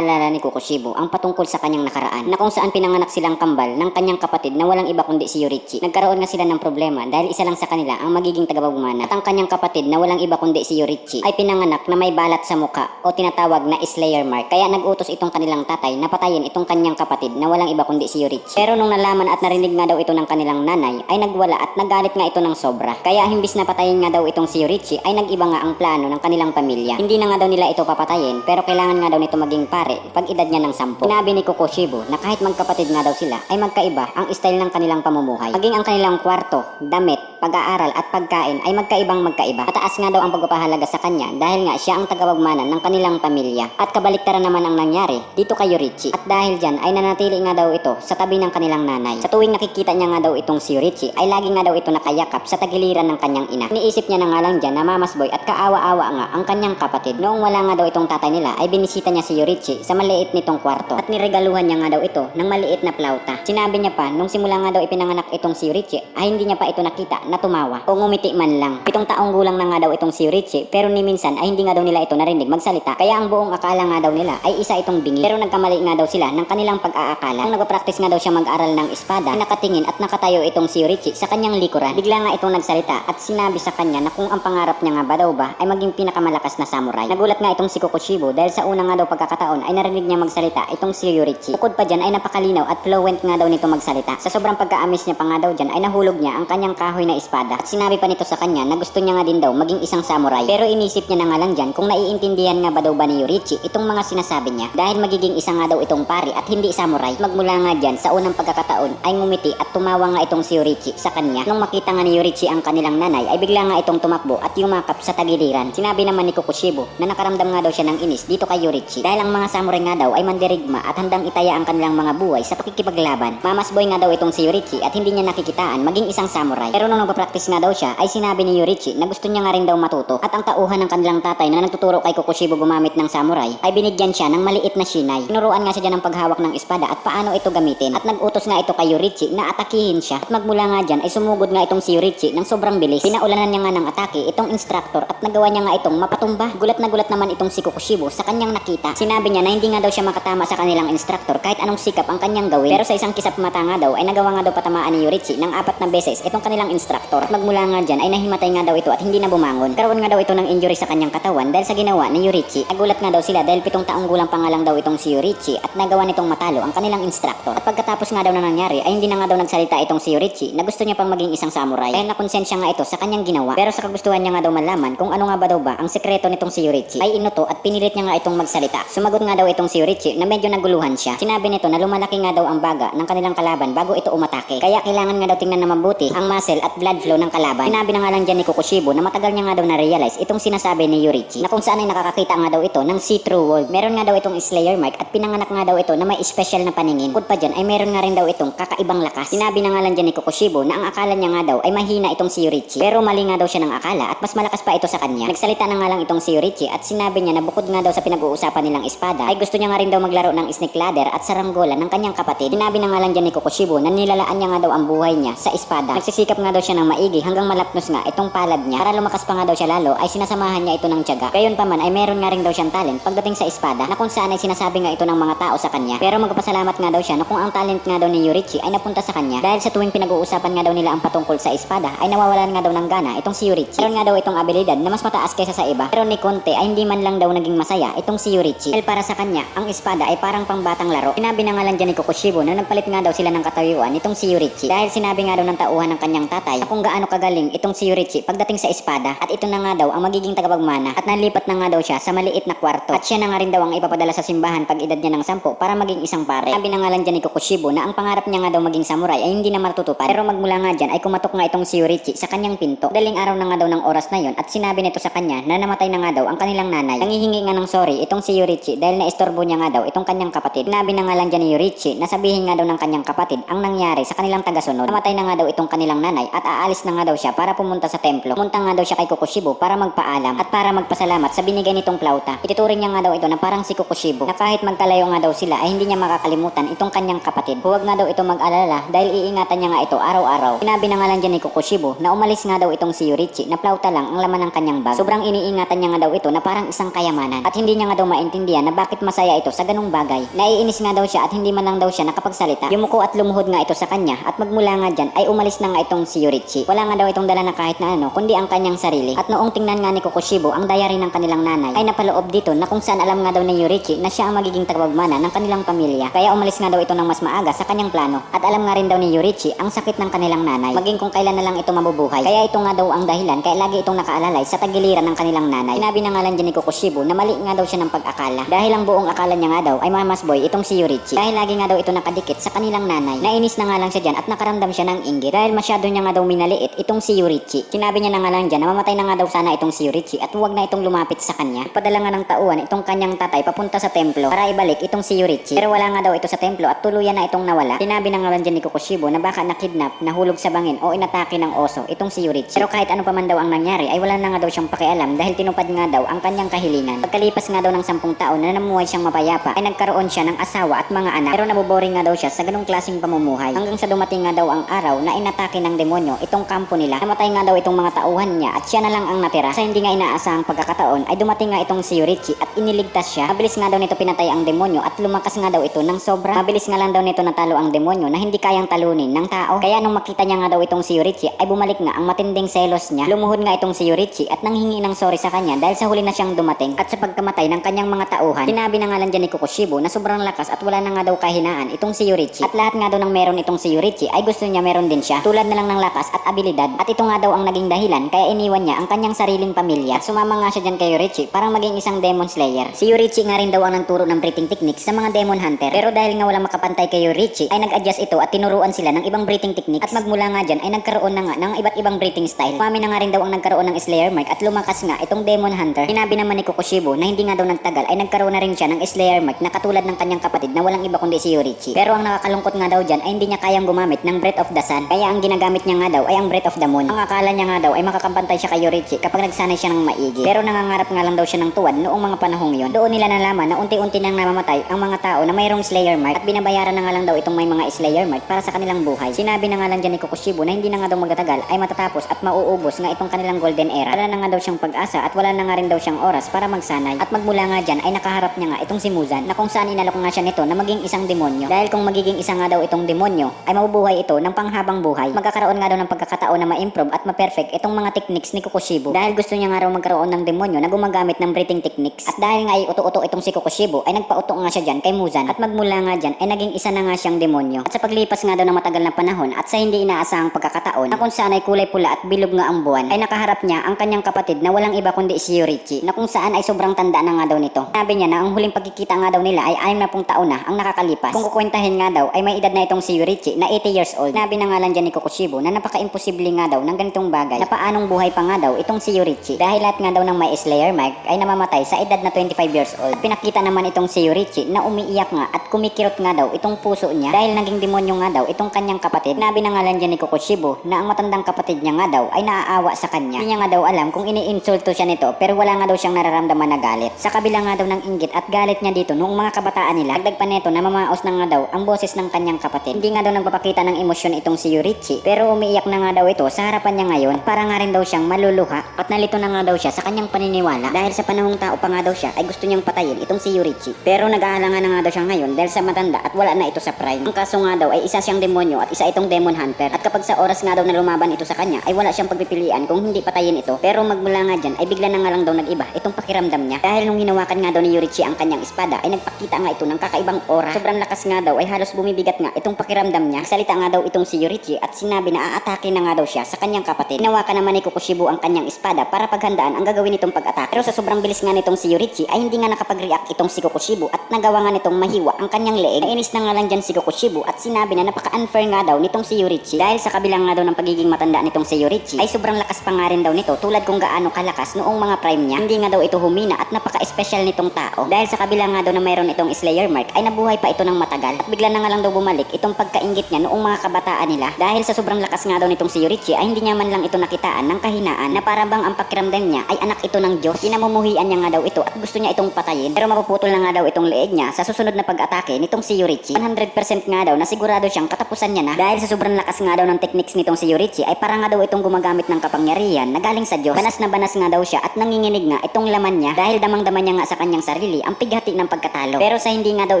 Alala ni Kokushibo ang patungkol sa kanyang nakaraan na kung saan pinanganak silang kambal ng kanyang kapatid na walang iba kundi si Yorichi. Nagkaroon nga sila ng problema dahil isa lang sa kanila ang magiging tagapagmana at ang kanyang kapatid na walang iba kundi si Yorichi ay pinanganak na may balat sa muka o tinatawag na Slayer Mark. Kaya nag-utos itong kanilang tatay na patayin itong kanyang kapatid na walang iba kundi si Yorichi. Pero nung nalaman at narinig nga daw ito ng kanilang nanay ay nagwala at nagalit nga ito ng sobra. Kaya himbis na patayin nga daw itong si Yorichi ay nag-iba nga ang plano ng kanilang pamilya. Hindi na nga daw nila ito papatayin pero kailangan nga daw nito maging pare pag edad niya ng sampo. Sinabi ni Kokoshibo na kahit magkapatid nga daw sila ay magkaiba ang style ng kanilang pamumuhay. Maging ang kanilang kwarto, damit, pag-aaral at pagkain ay magkaibang magkaiba. Mataas nga daw ang pagpapahalaga sa kanya dahil nga siya ang tagapagmana ng kanilang pamilya. At kabaliktaran naman ang nangyari dito kay Yorichi. At dahil dyan ay nanatili nga daw ito sa tabi ng kanilang nanay. Sa tuwing nakikita niya nga daw itong si Yorichi ay lagi nga daw ito nakayakap sa tagiliran ng kanyang ina. Iniisip niya na nga lang dyan na mamasboy at kaawa-awa nga ang kanyang kapatid. Noong wala nga daw itong tatay nila ay binisita niya si Yorichi sa maliit nitong kwarto at niregaluhan niya nga daw ito ng maliit na plauta. Sinabi niya pa nung simula nga daw ipinanganak itong si Yorichi ay hindi niya pa ito nakita na tumawa o ngumiti man lang. Pitong taong gulang na nga daw itong si Yorichi pero ni minsan ay hindi nga daw nila ito narinig magsalita kaya ang buong akala nga daw nila ay isa itong bingi pero nagkamali nga daw sila ng kanilang pag-aakala. Nung nagpa-practice nga daw siya mag-aral ng espada nakatingin at nakatayo itong si Yorichi sa kanyang likuran. Bigla nga itong nagsalita at sinabi sa kanya na kung ang pangarap niya nga ba daw ba ay maging pinakamalakas na samurai. Nagulat nga itong si Kokushibo dahil sa una nga daw pagkakataon ay narinig niya magsalita itong si Yorichi. Bukod pa dyan ay napakalinaw at fluent nga daw nito magsalita. Sa sobrang pagkaamis niya pa nga daw dyan ay nahulog niya ang kanyang kahoy na espada. At sinabi pa nito sa kanya na gusto niya nga din daw maging isang samurai. Pero inisip niya na nga lang dyan kung naiintindihan nga ba daw ba ni Yorichi itong mga sinasabi niya. Dahil magiging isa nga daw itong pari at hindi samurai. Magmula nga dyan sa unang pagkakataon ay ngumiti at tumawa nga itong si Yorichi sa kanya. Nung makita nga ni Yorichi ang kanilang nanay ay bigla nga itong tumakbo at yumakap sa tagiliran. Sinabi naman ni Kokushibo na nakaramdam nga daw siya ng inis dito kay Yorichi. Dahil ang mga samurai nga daw ay mandirigma at handang itaya ang kanilang mga buhay sa pakikipaglaban. Mamasboy nga daw itong si Yorichi at hindi niya nakikitaan maging isang samurai. Pero nung nagpa-practice nga daw siya ay sinabi ni Yorichi na gusto niya nga rin daw matuto. At ang tauhan ng kanilang tatay na nagtuturo kay Kokushibo gumamit ng samurai ay binigyan siya ng maliit na shinai. Tinuruan nga siya dyan ng paghawak ng espada at paano ito gamitin. At nag-utos nga ito kay Yorichi na atakihin siya. At magmula nga dyan ay sumugod nga itong si Yorichi ng sobrang bilis. Pinaulanan niya nga ng atake itong instructor at nagawa niya nga itong mapatumba. Gulat na gulat naman itong si Kokushibo sa kanyang nakita. Sinabi niya na hindi nga daw siya makatama sa kanilang instructor kahit anong sikap ang kanyang gawin. Pero sa isang kisap mata nga daw ay nagawa nga daw patamaan ni Yorichi ng apat na beses itong kanilang instructor. At magmula nga dyan ay nahimatay nga daw ito at hindi na bumangon. Karoon nga daw ito ng injury sa kanyang katawan dahil sa ginawa ni Yorichi. Nagulat nga daw sila dahil pitong taong gulang pa lang daw itong si Yorichi at nagawa nitong matalo ang kanilang instructor. At pagkatapos nga daw na nangyari ay hindi na nga daw nagsalita itong si Yorichi na gusto niya pang maging isang samurai. Dahil nakonsensya nga ito sa kanyang ginawa. Pero sa kagustuhan niya nga daw malaman kung ano nga ba daw ba ang sekreto nitong si Yorichi ay inuto at pinilit niya nga itong magsalita. Sumagot nga daw itong si Yorichi na medyo naguluhan siya. Sinabi nito na lumalaki nga daw ang baga ng kanilang kalaban bago ito umatake. Kaya kailangan nga daw tingnan na mabuti ang muscle at blood flow ng kalaban. Sinabi na nga lang dyan ni Kokushibo na matagal niya nga daw na-realize itong sinasabi ni Yorichi na kung saan ay nakakakita nga daw ito ng see-through world. Meron nga daw itong Slayer Mark at pinanganak nga daw ito na may special na paningin. Bukod pa dyan ay meron nga rin daw itong kakaibang lakas. Sinabi na nga lang dyan ni Kokushibo na ang akala niya nga daw ay mahina itong si Yorichi. Pero mali nga daw siya ng akala at mas malakas pa ito sa kanya. Nagsalita na nga lang itong si Yorichi at sinabi niya na bukod nga daw sa pinag-uusapan nilang espada ay gusto niya nga rin daw maglaro ng snake ladder at saranggola ng kanyang kapatid. Sinabi na nga lang dyan ni Kokushibo na nilalaan niya nga daw ang buhay niya sa espada. Nagsisikap nga daw siya ng maigi hanggang malapnos nga itong palad niya. Para lumakas pa nga daw siya lalo ay sinasamahan niya ito ng tiyaga. Gayon pa man ay meron nga rin daw siyang talent pagdating sa espada na kung saan ay sinasabi nga ito ng mga tao sa kanya. Pero magpasalamat nga daw siya na kung ang talent nga daw ni Yorichi ay napunta sa kanya dahil sa tuwing pinag-uusapan nga daw nila ang patungkol sa espada ay nawawalan nga daw ng gana itong si Yorichi. Meron nga daw itong abilidad na mas mataas kaysa sa iba. Pero ni Conte ay hindi man lang daw naging masaya itong si Yorichi. Dahil para sa kanya, ang espada ay parang pangbatang laro. Sinabi na nga lang dyan ni Kokushibo na nagpalit nga daw sila ng katayuan itong si Yorichi. Dahil sinabi nga daw ng tauhan ng kanyang tatay na kung gaano kagaling itong si Yorichi pagdating sa espada at ito na nga daw ang magiging tagapagmana at nalipat na nga daw siya sa maliit na kwarto at siya na nga rin daw ang ipapadala sa simbahan pag edad niya ng sampo para maging isang pare. Sabi na nga lang dyan ni Kokushibo na ang pangarap niya nga daw maging samurai ay hindi na matutupad pero magmula nga dyan ay kumatok nga itong si Yorichi sa kanyang pinto. Daling araw na nga daw ng oras na yon at sinabi nito sa kanya na namatay na nga daw ang kanilang nanay. Nangihingi nga ng sorry itong si Yorichi dahil naistorbo niya nga daw itong kanyang kapatid. Sinabi na nga lang dyan ni Yorichi na sabihin nga daw ng kanyang kapatid ang nangyari sa kanilang tagasunod. Namatay na nga daw itong kanilang nanay at aalis na nga daw siya para pumunta sa templo. Pumunta nga daw siya kay Kokushibo para magpaalam at para magpasalamat sa binigay nitong plauta. Ituturing niya nga daw ito na parang si Kokushibo na kahit magkalayo nga daw sila ay hindi niya makakalimutan itong kanyang kapatid. Huwag nga daw ito mag-alala dahil iingatan niya nga ito araw-araw. Sinabi na nga lang dyan ni Kokushibo na umalis nga daw itong si Yorichi na plauta lang ang laman ng kanyang bag. Sobrang iniingatan niya nga daw ito na parang isang kayamanan at hindi niya nga daw maintindihan na bakit masaya ito sa ganung bagay. Naiinis nga daw siya at hindi man lang daw siya nakapagsalita. Yumuko at lumuhod nga ito sa kanya at magmula nga dyan ay umalis na nga itong si Yorichi. Wala nga daw itong dala na kahit na ano kundi ang kanyang sarili. At noong tingnan nga ni Kokushibo ang diary ng kanilang nanay ay napaloob dito na kung saan alam nga daw ni Yorichi na siya ang magiging tagapagmana ng kanilang pamilya. Kaya umalis nga daw ito ng mas maaga sa kanyang plano. At alam nga rin daw ni Yorichi ang sakit ng kanilang nanay. Maging kung kailan na lang ito mabubuhay. Kaya ito nga daw ang dahilan kaya lagi itong nakaalalay sa tagiliran ng kanilang nanay. Sinabi na nga lang dyan ni Kokushibo na mali nga daw siya ng pag-akala. Dahil ang buong akala niya nga daw ay mamas boy itong si Yorichi. Dahil lagi nga daw ito nakadikit sa kanilang nanay. Nainis na nga lang siya dyan at nakaramdam siya ng inggit. Dahil masyado niya nga daw minaliit itong si Yorichi. Sinabi niya na nga lang dyan na mamatay na nga daw sana itong si Yorichi at huwag na itong lumapit sa kanya. Padala nga ng tauhan itong kanyang tatay papunta sa templo para ibalik itong si Yorichi. Pero wala nga daw ito sa templo at tuluyan na itong nawala. Sinabi na nga lang dyan ni Kokushibo na baka nakidnap, nahulog sa bangin o inatake ng oso itong si Yorichi. Pero kahit ano pa man daw ang nangyari ay wala na nga daw siyang pakialam dahil tinupad nga daw ang kanyang kahilingan. Pagkalipas nga daw ng sampung taon na namuhay siyang mapayapa ay nagkaroon siya ng asawa at mga anak. Pero naboboring nga daw siya sa ganong klaseng pamumuhay. Hanggang sa dumating nga daw ang araw na inatake ng demonyo itong kampo nila. Namatay nga daw itong mga tauhan niya at siya na lang ang natira. Sa hindi nga inaasahang pagkakataon ay dumating nga itong si Yorichi at iniligtas siya. Mabilis nga daw nito pinatay ang demonyo at lumakas nga daw ito ng sobra. Mabilis nga lang daw nito natalo ang demonyo na hindi kayang talunin ng tao. Kaya nung makita niya nga daw itong si Yorichi ay bumalik nga ang matinding selos niya. Lumuhod nga itong si Yorichi at nanghingi ng sorry sa kanya dahil sa huli na siyang dumating at sa pagkamatay ng kanyang mga tauhan. Sinabi na nga lang dyan ni Kokushibo na sobrang lakas at wala na nga daw kahinaan itong si Yorichi. At lahat nga daw ng meron itong si Yorichi ay gusto niya meron din siya. Tulad na lang ng lakas at abilidad. At ito nga daw ang naging dahilan kaya iniwan niya ang kanyang sariling pamilya. At sumama nga siya dyan kay Yorichi parang maging isang demon slayer. Si Yorichi nga rin daw ang nagturo ng breathing techniques sa mga demon hunter. Pero dahil nga walang makapantay kay Yorichi ay nag-adjust ito at tinuruan sila ng ibang breathing techniques. At magmula nga dyan ay nagkaroon na nga ng iba't ibang breathing style. Umami na nga rin daw ang nagkaroon ng slayer mark at lumakas nga itong demon hunter. Sinabi naman ni Kokushibo na hindi nga daw nagtagal ay nagkaroon na rin siya ng slayer mark na katulad ng kanyang kapatid na walang iba kundi si Yorichi. Pero ang nakakalungkot nga daw dyan ay hindi niya kayang gumamit ng breath of the sun. Kaya ang ginagamit niya nga daw ay ang breath of the moon. Ang akala niya nga daw ay makakampantay siya kay Yorichi kapag nagsanay siya ng maigi. Pero nangangarap nga lang daw siya ng tuwad noong mga panahong yon. Doon nila nalaman na unti-unti nang namamatay ang mga tao na mayroong slayer mark at binabayaran na nga lang daw itong may mga slayer mark para sa kanilang buhay. Sinabi na nga lang dyan ni Kokushibo na hindi na nga daw magtatagal ay matatapos at mauubos nga itong kanilang golden era. Wala na nga daw siyang pag-asa at wala na nga rin daw siyang oras para magsanay. At magmula nga dyan ay nakaharap niya nga itong si Muzan na kung saan inalok nga siya nito na maging isang demonyo. Dahil kung magiging isa nga daw itong demonyo ay mabubuhay ito ng panghabang buhay. Magkakaroon nga daw ng pagkakataon na ma-improve at ma-perfect itong mga techniques ni Kokushibo. Dahil gusto niya nga raw magkaroon ng demonyo na gumagamit ng breathing techniques. At dahil nga ay uto-uto itong si Kokushibo ay nagpauto nga siya dyan kay Muzan. At magmula nga dyan ay naging isa na nga siyang demonyo. At sa paglipas nga daw ng matagal na panahon at sa hindi inaasahang pagkakataon na kung saan ay kulay pula at bilog nga ang buwan ay nakaharap niya ang kanyang kapatid na walang iba kundi si Yorichi na kung saan ay sobrang tanda na nga daw nito. Sabi niya na ang huling pagkikita nga daw nila ay 60 taon na ang nakakalipas. Kung kukwentahin nga daw ay may edad na itong si Yorichi na 80 years old. Sabi na nga lang dyan ni Kokushibo na napaka-imposible nga daw ng ganitong bagay na paanong buhay pa nga daw itong si Yorichi. Dahil lahat nga daw ng may Slayer mark ay namamatay sa edad na 25 years old. Pinakita naman itong si Yorichi na umiiyak nga at kumikirot nga daw itong puso niya dahil naging demonyo nga daw itong kanyang kapatid. Na nga lang dyan ni Kokushibo na ang matandang kapatid niya nga daw ay naaawa sa kanya. Hindi niya nga daw alam kung iniinsulto siya nito pero wala nga daw siyang nararamdaman na galit. Sa kabila nga daw ng inggit at galit niya dito noong mga kabataan nila, dagdag pa neto na mamaos na nga daw ang boses ng kanyang kapatid. Hindi nga daw nagpapakita ng emosyon itong si Yorichi pero umiiyak na nga daw ito sa harapan niya ngayon para nga rin daw siyang maluluha at nalito na nga daw siya sa kanyang paniniwala dahil sa panahong tao pa nga daw siya ay gusto niyang patayin itong si Yorichi. Pero nag-aalangan na nga daw siya ngayon dahil sa matanda at wala na ito sa prime. Ang kaso nga daw ay isa siyang demonyo at isa itong demon hunter at kapag sa oras nga daw na lumaban ito sa kanya ay wala siyang pagpipilian kung hindi patayin ito. Pero magmula nga dyan ay bigla na nga lang daw nag-iba itong pakiramdam niya dahil nung hinawakan nga daw ni Yorichi ang kanyang espada ay nagpakita nga ito ng kakaibang aura. Sobrang lakas nga daw ay halos bumibigat nga itong pakiramdam niya. Salita nga daw itong si Yorichi at sinabi na aatake na nga daw siya sa kanyang kapatid. Hinawakan naman ni Kokushibo ang kanyang espada para paghandaan ang gagawin nitong pag-atake. Pero sa sobrang bilis nga nitong si Yorichi ay hindi nga nakapag-react itong si Kokushibo at nagawa nga nitong mahiwa ang kanyang leeg. Nainis na nga lang dyan si Kokushibo at sinabi na napaka-unfair nga daw nitong si Yorichi dahil sa kabilang nga daw ng pagiging matanda nitong si Yorichi ay sobrang lakas pa nga rin daw nito tulad kung gaano kalakas noong mga prime niya. Hindi nga daw ito humina at napaka-special nitong tao dahil sa kabilang nga daw na mayroon itong Slayer mark ay nabuhay pa ito ng matagal at bigla na nga lang daw bumalik itong pagkaingit niya noong mga kabataan nila dahil sa sobrang lakas nga daw nitong si Yorichi ay hindi niya man lang ito nakitaan ng kahinaan na para bang ang pakiramdam niya ay anak ito ng Diyos. Pinamumuhian niya nga daw ito at gusto niya itong patayin. Pero mapuputol na nga daw itong leeg niya sa susunod na pag-atake nitong si Yorichi. 100% nga daw na sigurado siyang katapusan niya na. Dahil sa sobrang lakas nga daw ng techniques nitong si Yorichi ay para nga daw itong gumagamit ng kapangyarihan na galing sa Diyos. Banas na banas nga daw siya at nanginginig nga itong laman niya dahil damang-dama niya nga sa kanyang sarili ang pighati ng pagkatalo. Pero sa hindi nga daw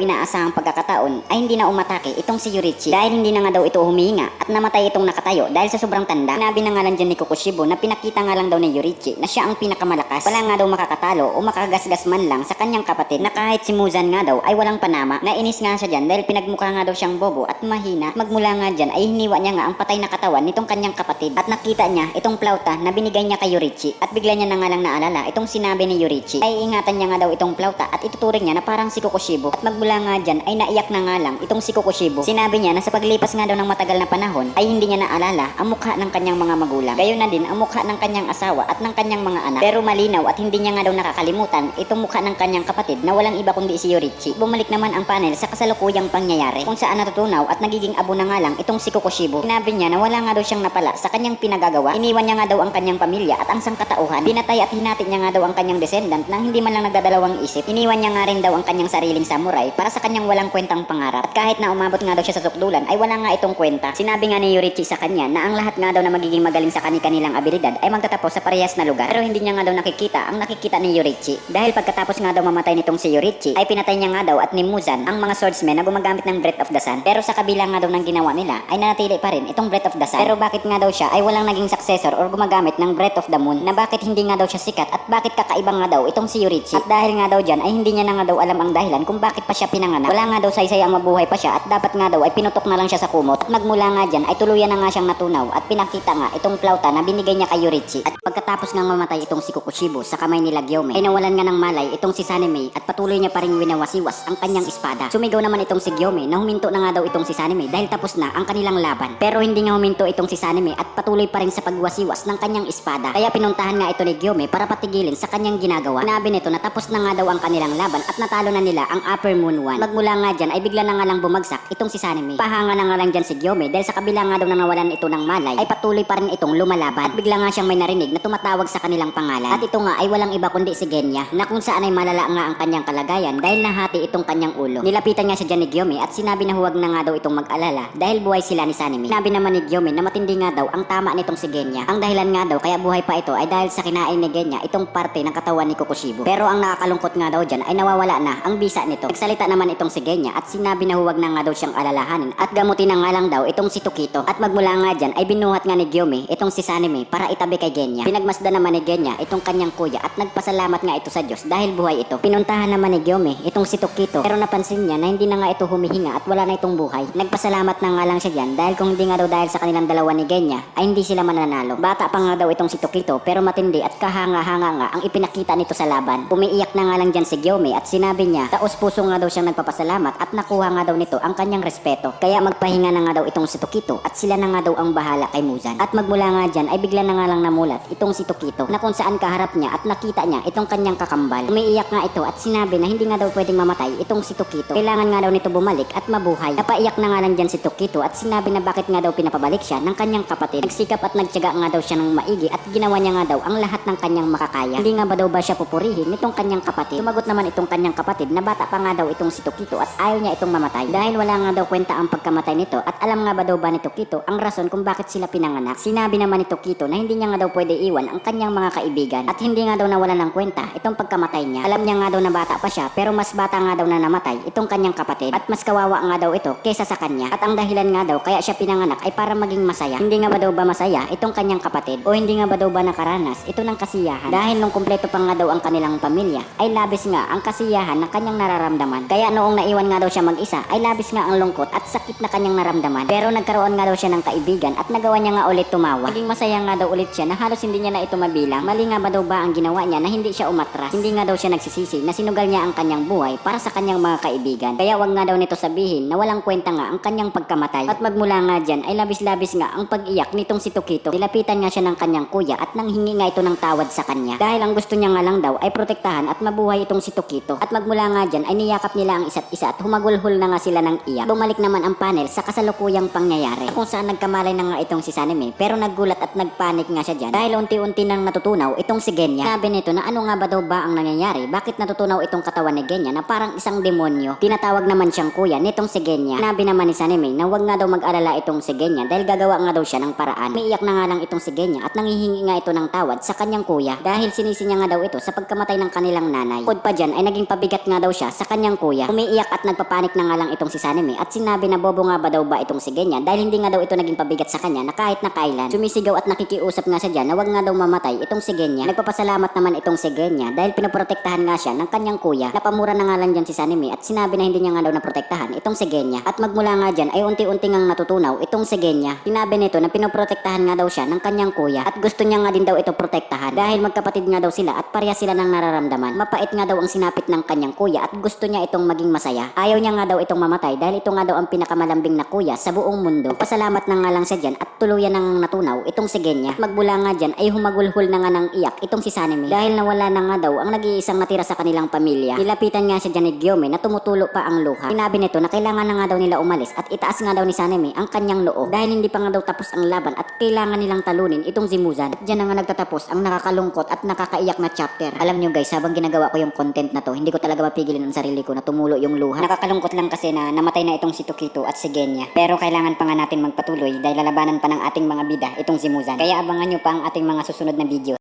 inaasahang pagkakataon ay hindi na umatake itong si Yorichi dahil hindi na nga daw ito humihinga at namatay itong nakatayo dahil sa sobrang tanda. Sinabi na nga lang dyan ni Kokushibo na pinakita nga lang daw ni Yorichi na siya ang pinakamalakas. Wala nga daw makakatalo o makagasgas man lang sa kanyang kapatid na kahit si Muzan nga daw ay walang panama. Nainis nga siya dyan dahil pinagmukha nga daw siyang bobo at mahina. Magmula nga dyan ay hiniwa niya nga ang patay na katawan nitong kanyang kapatid. At nakita niya itong plauta na binigay niya kay Yorichi. At bigla niya na nga lang naalala itong sinabi ni Yorichi. Ay ingatan niya nga daw itong plauta at ituturing niya na parang si Kokushibo. At magmula nga dyan ay naiyak na nga lang itong si Kokushibo. Sinabi niya na sa paglipas nga daw ng matagal na panahon ay hindi niya naalala ang mukha ng kanyang mga magulang. Gayon na din ang mukha ng kanyang asawa at ng kanyang mga anak. Pero malinaw at hindi niya nga daw nakakalimutan itong mukha ng kanyang kapatid na walang iba kundi si Yorichi. Bumalik naman ang panel sa kasalukuyang pangyayari kung saan natutunaw at nagiging abo na nga lang itong si Kokushibo. Sinabi niya na wala nga daw siyang napala sa kanyang pinagagawa. Iniwan niya nga daw ang kanyang pamilya at ang sangkatauhan. Binatay at hinati niya nga daw ang kanyang descendant nang hindi man lang nagdadalawang isip. Iniwan niya nga rin daw ang kanyang sariling samurai para sa kanyang walang kwentang pangarap. At kahit na umabot nga daw siya sa sukdulan ay wala nga itong kwenta. Sinabi nga ni Yorichi sa kanya na ang lahat nga daw na magiging magaling sa kani-kanilang abilidad ay magtatapos sa parehas na lugar. Pero hindi niya nga daw nakikita ang nakikita ni Yorichi. Dahil pagkatapos nga daw mamatay nitong si Yorichi ay pinatay niya nga daw at ni Muzan ang mga swordsmen na gumagamit ng Breath of the Sun. Pero sa kabila nga daw ng ginawa nila ay nanatili pa rin itong Breath of the Sun. Pero bakit nga daw siya ay walang naging successor or gumagamit ng Breath of the Moon na bakit hindi nga daw siya sikat at bakit kakaiba nga daw itong si Yorichi. At dahil nga daw dyan ay hindi niya na nga daw alam ang dahilan kung bakit pa siya pinanganak. Wala nga daw saysay ang mabuhay pa siya at dapat nga daw ay pinutok na lang siya sa kumot. At nagmula nga dyan ay tuluyan na nga siyang natunaw at pinakita nga itong plauta na binigay niya kay Yorichi. At pagkatapos nga mamatay itong si Kokushibo sa kamay nila Gyome ay nawalan nga ng malay itong si Sanime at patuloy niya pa rin winawasiwas ang kanyang espada. Sumigaw naman itong si Gyome na huminto na nga daw itong si Sanime dahil tapos na ang kanilang laban. Pero hindi nga huminto itong si Sanime at patuloy pa rin sa pagwasiwas ng kanyang espada. Kaya pinuntahan nga ito ni Gyome para patigilin sa kanyang ginagawa. Sinabi nito na tapos na nga daw ang kanilang laban at natalo na nila ang Upper Moon 1. Magmula nga dyan ay bigla na nga lang bumagsak itong si Sanime. Pahanga na nga lang dyan si Gyome dahil sa kabila nga daw na nawalan ito ng malay ay patuloy pa rin itong lumalaban. At bigla nga siyang may narinig na tumatawag sa kanilang pangalan. At ito nga ay walang iba kundi si Genya na kung saan ay malala nga ang kanyang kalagayan dahil nahati itong kanyang ulo. Nilapitan nga siya dyan ni Gyome at sinabi na huwag na nga daw itong mag-alala dahil buhay sila ni Sanime. Sinabi naman ni Gyome na matindi nga daw ang tama nitong si Genya. Ang dahilan nga daw kaya buhay pa ito ay dahil sa kinain ni Genya itong parte ng katawan ni Kokushibo. Pero ang nakakalungkot nga daw dyan ay nawawala na ang bisa nito. Nagsalita naman itong si Genya at sinabi na huwag na nga daw siyang alalahanin at gamutin na nga lang daw itong si Tokito. At magmula nga dyan ay binuhat nga ni Gyome itong si Sanime para itabi kay Genya. Pinagmasda naman ni Genya itong kanyang kuya at nagpasalamat nga ito sa Diyos dahil buhay ito. Pinuntahan naman ni Gyome itong si Tokito pero napansin niya na hindi na nga ito humihinga at wala na itong buhay. Nagpasalamat na nga lang siya dyan dahil kung hindi nga daw dahil sa kanilang dalawa ni Genya ay hindi sila mananalo. Bata pa nga daw itong si Tokito pero matindi at kahanga-hanga nga ang ipinakita nito sa laban. Umiiyak na nga lang dyan si Gyome at sinabi niya taos puso nga daw siyang nagpapasalamat at nakuha nga daw nito ang kanyang respeto. Kaya magpahinga na nga daw itong si Tokito at sila na nga daw ang bahala kay Muzan. At magmula nga dyan ay bigla na nga lang namulat itong si Tokito na kung saan kaharap niya at nakita niya itong kanyang kakambal. Umiiyak nga ito at sinabi na hindi nga daw pwedeng mamatay itong si Tokito. Kailangan nga daw nito bumalik at mabuhay. Napaiyak na nga lang dyan si Tokito at sinabi na bakit nga daw pinapabalik siya ng kanyang kapatid. Nagsikap at nagtyaga nga daw siya ng maigi at ginawa niya nga daw ang lahat ng kanyang makakaya. Hindi nga ba daw ba siya pupurihin nitong kanyang kapatid? Sumagot naman itong kanyang kapatid na bata pa nga daw itong si Tokito at ayaw niya itong mamatay dahil wala nga daw kwenta ang pagkamatay nito at alam nga ba daw ba ni Tokito ang rason kung bakit sila pinanganak. Sinabi naman ni Tokito na hindi niya nga daw pwede iwan ang kanyang mga kaibigan at hindi nga daw nawala ng kwenta itong pagkamatay niya. Alam niya nga daw na bata pa siya pero mas bata nga daw na namatay itong kanyang kapatid at mas kawawa nga daw ito kesa sa kanya. At ang dahilan nga daw kaya siya pinanganak ay para maging masaya. Hindi nga ba daw ba masaya itong kanyang kapatid o hindi nga ba daw ba nakaranas ito ng kasiyahan. Dahil nung kumpleto pa nga daw ang kanilang pamilya ay labis nga ang kasiyahan na kanyang nararamdaman. Kaya noong naiwan nga daw siya mag-isa ay labis nga ang lungkot at sakit na kanyang naramdaman. Pero nagkaroon nga daw siya ng kaibigan at nagawa niya nga ulit tumawa. Naging masaya nga daw ulit siya na halos hindi niya na ito mabilang. Mali nga ba daw ba ang ginawa niya na hindi siya umatras? Hindi nga daw siya nagsisisi na sinugal niya ang kanyang buhay para sa kanyang mga kaibigan. Kaya wag nga daw nito sabihin na walang kwenta nga ang kanyang pagkamatay. At magmula nga dyan ay labis-labis nga ang pag-iyak nitong si Tokito. Dilapitan nga siya ng kanyang kuya at nang hingi nga ito ng tawad sa kanya. Dahil ang gusto niya nga lang daw ay protektahan at mabuhay itong si Tokito. At magmula nga dyan ay niyakap nila ang isa't isa at humagulhol na nga sila ng iyak. Bumalik naman ang panel sa kasalukuyang pangyayari kung saan nagkamalay naghiwalay na nga itong si Sanemi pero naggulat at nagpanik nga siya dyan dahil unti-unti nang natutunaw itong si Genya. Sabi nito na ano nga ba daw ba ang nangyayari? Bakit natutunaw itong katawan ni Genya na parang isang demonyo? Tinatawag naman siyang kuya nitong si Genya. Sinabi naman ni Sanemi na wag nga daw mag-alala itong si Genya dahil gagawa nga daw siya ng paraan. Umiiyak na nga lang itong si Genya at nangihingi nga ito ng tawad sa kanyang kuya dahil sinisi niya nga daw ito sa pagkamatay ng kanilang nanay. Bukod pa dyan ay naging pabigat nga daw siya sa kanyang kuya. Umiiyak at nagpapanik na nga lang itong si Sanemi at sinabi na bobo nga ba daw ba itong si Genya dahil hindi nga daw ito naging pabigat sa kanya na kahit na kailan. Sumisigaw at nakikiusap nga siya dyan na wag nga daw mamatay itong si Genya. Nagpapasalamat naman itong si Genya dahil pinoprotektahan nga siya ng kanyang kuya. Napamura na nga lang dyan si Sanemi at sinabi na hindi niya nga daw naprotektahan itong si Genya. At magmula nga dyan ay unti-unti ngang natutunaw itong si Genya. Sinabi nito na pinoprotektahan nga daw siya ng kanyang kuya at gusto niya nga din daw ito protektahan dahil magkapatid nga daw sila at pareha sila ng nararamdaman. Mapait nga daw ang sinapit ng kanyang kuya at gusto niya itong maging masaya. Ayaw niya nga daw itong mamatay dahil ito nga daw ang pinakamalambing na kuya sa buong mundo. Pasalamat na nga lang siya dyan at tuluyan nang natunaw itong si Genya. At Magmula nga dyan ay humagulhol na nga ng iyak itong si Sanemi dahil nawala na nga daw ang nag-iisang natira sa kanilang pamilya. Nilapitan nga siya dyan ni Gyome na tumutulo pa ang luha. Sinabi nito na kailangan na nga daw nila umalis at itaas nga daw ni Sanemi ang kanyang noo dahil hindi pa nga daw tapos ang laban at kailangan nilang talunin itong Zimuzan. At dyan na nga nagtatapos ang nakakalungkot at nakakaiyak na chapter. Alam nyo guys, habang ginagawa ko yung content na to, hindi ko talaga mapigilin ang sarili ko na tumulo yung luha. Nakakalungkot lang kasi na namatay na itong si Tokito at si Genya. Pero kailangan pa nga natin magpatuloy dahil lalabanan pa ng ating mga bida itong Zimuzan. Kaya abangan nyo pa ang ating mga susunod na video.